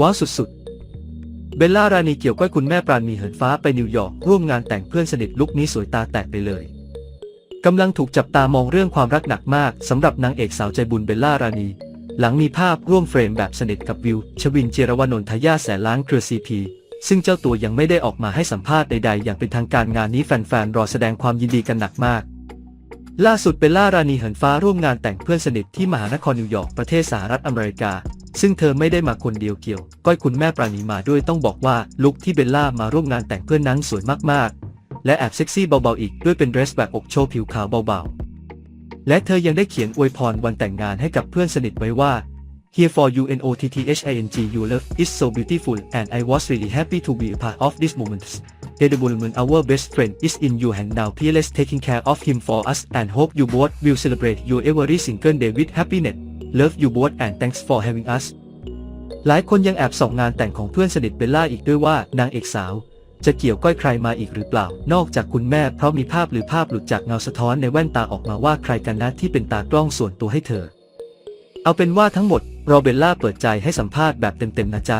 ว้าวสุดๆ เบลล่ารานีเกี่ยวก้อยคุณแม่ปราณีเหินฟ้าไปนิวยอร์กร่วมงานแต่งเพื่อนสนิทลุคนี้สวยตาแตกไปเลยกำลังถูกจับตามองเรื่องความรักหนักมากสำหรับนางเอกสาวใจบุญเบลล่ารานีหลังมีภาพร่วมเฟรมแบบสนิทกับวิว ชวินเจรวนนทยาแสนล้านเครือซีพีซึ่งเจ้าตัวยังไม่ได้ออกมาให้สัมภาษณ์ใดๆ อย่างเป็นทางการงานนี้แฟนๆ รอแสดงความยินดีกันหนักมาก ล่าสุดเบลล่ารานีเหินฟ้าร่วมงานแต่งเพื่อนสนิทที่มหานครนิวยอร์กประเทศสหรัฐอเมริกา ซึ่งเธอไม่ได้มาคนเดียวเกี่ยว ก้อยคุณแม่ปราณีมาด้วยต้องบอกว่าลุคที่เบลล่ามาร่วมงานแต่งเพื่อนนั้นสวยมากๆ และแอบเซ็กซี่เบาๆอีกด้วยเป็นเดรสแบบอกโชว์ผิวขาวเบาๆ และเธอยังได้เขียนอวยพรวันแต่งงานให้กับเพื่อนสนิทไว้ว่า Here for you N O T T H I N G you love is so beautiful and I was really happy to be a part of this moment. The moment our best friend is in your hand now please taking care of him for us and hope you both will celebrate your every single day with happiness. Love you both and thanks for having us. หลายคนยังแอบส่องงานแต่งของเพื่อนสนิทเบลล่าอีกด้วยว่านางเอกสาว จะเกี่ยวก้อยใครมาอีกหรือเปล่า นอกจากคุณแม่เพราะมีภาพหรือภาพหลุดจากเงาสะท้อนในแว่นตาออกมาว่าใครกันนะที่เป็นตากล้องส่วนตัวให้เธอ เอาเป็นว่าทั้งหมดรอเบลล่าเปิดใจให้สัมภาษณ์แบบเต็มๆนะจ๊ะ